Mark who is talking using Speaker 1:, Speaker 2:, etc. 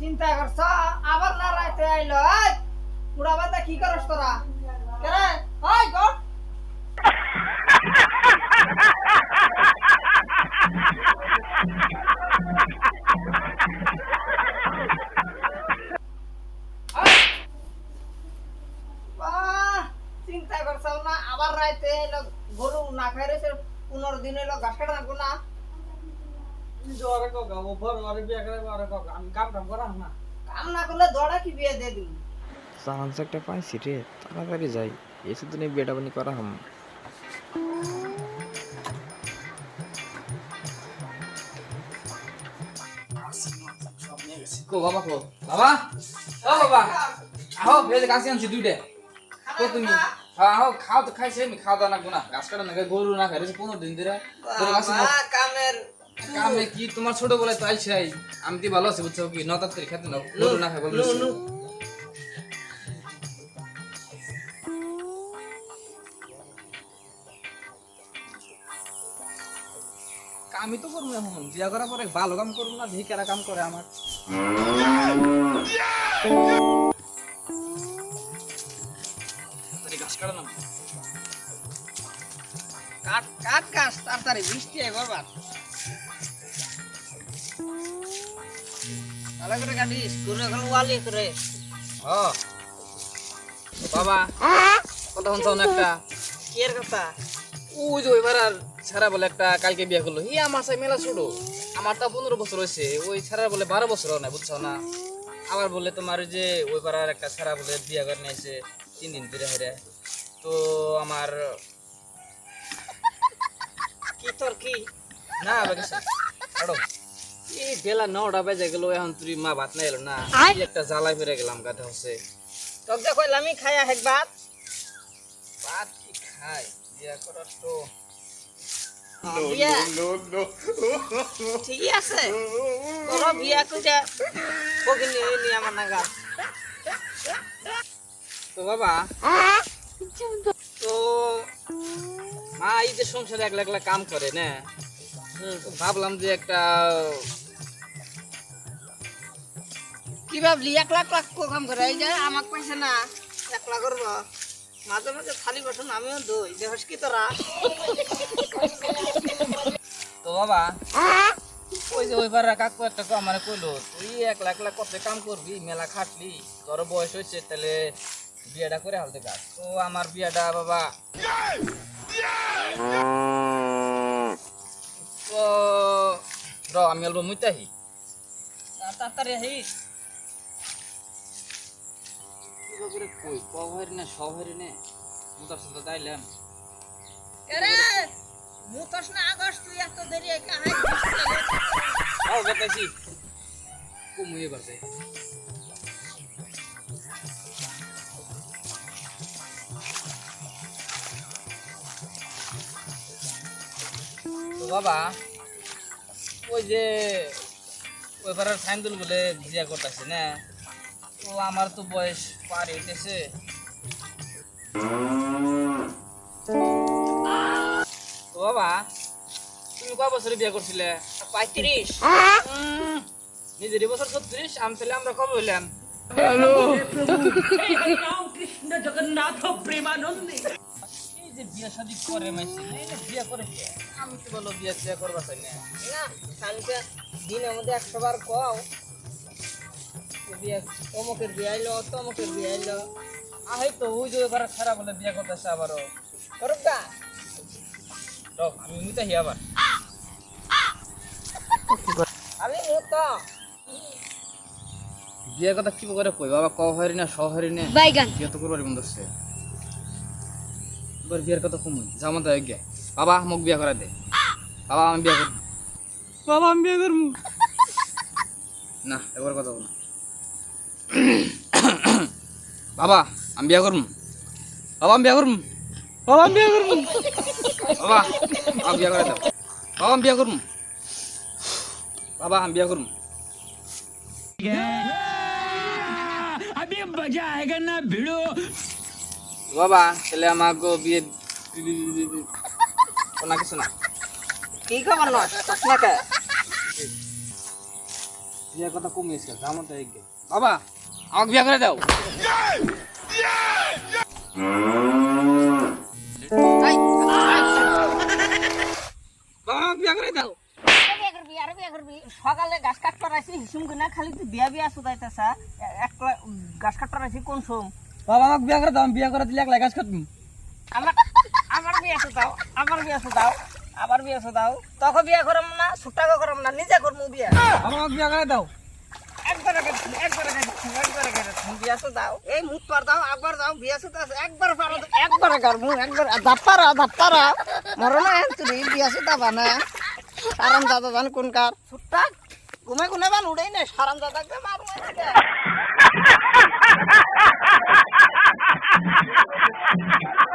Speaker 1: চিন্তা করছ? আবার না রাইতে আইলো এই! কি করস তোরা? কেরে ওই গট এলো গরু না খাই রয়েছে পনেরো দিন এলো ঘাস কাটা থাকব না।
Speaker 2: জোরে কোকা ও বড় আরে বিয়া করে বড় কোকা আমি কাম টাম করাম না।
Speaker 1: কাম না করলে দড়া কি বিয়ে দিয়ে দিন
Speaker 3: চান্স একটা পাইছি রে তাড়াতাড়ি যাই এসে তো নেই বেটা বানি করা হাম
Speaker 2: কো বাবা কো বাবা? ও বাবা। আহো ভেজে কাছে আনছি দুইটা। কো তুমি? হ্যাঁ খাও তো খাইছে আমি খাওয়া দাওয়া না। গাছ কাটা না গরু না খাইছে পনেরো দিন ধরে।
Speaker 1: কামের
Speaker 2: কামে কি তোমার ছোট বলে তো আইছে আমি তো ভালো আছি বুঝছ কি? করে খেতে না গরু না খাই আমি তো করব এখন। বিয়া করার পরে ভালো কাম করব না ভিকারা কাম করে আমার। একটা? কালকে বিয়ে করল। ই, আমার সাথে মেলা ছোট। আমার তা পনেরো বছর হয়েছে। ওই ছাড়া বলে বারো বছর না, বুঝছ না? আবার বলে তোমার যে ওই পাড়ার একটা ছাড়া বলে বিয়ে করে নিয়েছে, তিন দিন ধরে হেরে তো আমার
Speaker 1: কি তোর কি
Speaker 2: না বেগেছে আড়ো এই বেলা নটা বেজে গেল এখন তুই মা ভাত না এলো না
Speaker 1: আয়।
Speaker 2: কি একটা জ্বালায় ফিরে গেলাম গাতে হচ্ছে
Speaker 1: তোর যে কইলামি খাইয়া হেকবার
Speaker 2: ভাত কি খাই বিয়ে করার তো
Speaker 1: বিয়া ঠিকই আছে তোর বিয়া কইটা কখিনি নি আমার নাগা
Speaker 2: তো বাবা তো মা এই যে সংসারে একলা একলা কাম করে না? ভাবলাম যে একটা
Speaker 1: কি ভাবলি? এক লাখ লাখ কাম করে? এই যে আমাক পাইছে না এক লাখ করব। মাঝে মাঝে থালি বাসন আমিও দই। দেহস কি তোরা?
Speaker 2: তো বাবা ওই যে ওইবার কাকু একটা আমার কইলো তুই এক লাখ লাখ কত কাম করবি? মেলা খাটলি তোর বয়স হয়েছে তাহলে বিয়েটা করে হালতে কাজ। তো আমার বিয়েটা বাবা তো র আমি অল্প মুইতাহি
Speaker 1: তাড়াতাড়ি আহিস
Speaker 2: করে কই কভারি না সভারি নে। মুতার সাথে তাইলাম।
Speaker 1: এরে মুতস না আগস তুই এত দেরি একা হাই।
Speaker 2: আও বেতাইছি কমুয়ে বাজে বাবা, ওই যে ওই পাড়ার সাইন্দুল বলে বিয়া করতেছে না? তো আমার তো বয়স পার হইতেছে। বাবা, তুমি কয় বছরে বিয়ে করছিলে?
Speaker 1: পঁয়ত্রিশ।
Speaker 2: নিজের বছর ছত্রিশ, আমি তাহলে আমরা কবে হইলাম? এই যে বিয়ে শাদি করে মাইছি এই করে আমি তো বলো বিয়ে টিয়ে করবা চাই? না
Speaker 1: না কালকে দিনের মধ্যে একশো বার কও। যে অমুকের বিয়ে আইলো তমুকের বিয়ে আইলো।
Speaker 2: আহে তো ওই যে এবার খারাপ বিয়ে করতেছে আবারও।
Speaker 1: করুক গা
Speaker 2: আমি মুতাহি আবার।
Speaker 1: আমি মুত
Speaker 2: বিয়ে কথা কি করে কই বাবা ক হরি না স হরি না। বিয়ে তো করবার মন ধরছে। এবার বিয়ের কথা কমুই জামা তো গে বাবা মোক বিয়ে করা দে। বাবা আমি বিয়ে করব। বাবা আমি বিয়ে করব। না এবার কথা বল। না বাবা আমি বিয়ে করব। বাবা আমি বিয়ে করব। বাবা আমি বিয়ে করব। বাবা আমি বিয়ে করে দাও। বাবা আমি বিয়ে করব। বাবা আমি বিয়ে করব। বাবা তাহলে আমাকে বিয়ে না কিছু না।
Speaker 1: কি খবর নয়
Speaker 2: বিয়ের কথা কমিয়েছে আমার তো এগিয়ে বাবা আমাকে বিয়ে করে দাও। বিয়ে করে
Speaker 1: সকালে গাছ কাটতে রাখছি হিসুম কিনা খালি তুই বিয়া বিয়া শুধাইতেছা এক গাছ কাটতে রাখছি কোন সোম?
Speaker 2: বাবা আমাকে বিয়ে করে দাও আমি বিয়ে করে দিলে এক লাগাস কাটবি
Speaker 1: আমার আমার বিয়া শুধাও আমার বিয়া শুধাও আমার বিয়া শুধাও তোকে বিয়া করম না ছুটাকে করম না নিজে করমু বিয়া।
Speaker 2: আমাকে বিয়ে করে দাও।
Speaker 1: একবার একবার একবার বিয়া শুধাও এই মুখ পার দাও একবার দাও বিয়া একবার পারো তো, একবার আগে মু একবার দাপ্পারা দাপ্পারা মরনা তুই বিয়া শুধা বানা। সারাম দাদা জান কোন কার? ছুট্টা ঘুমে ঘুমে বান উড়েই না সারাম দাদাকে মারু Ha ha ha ha ha ha!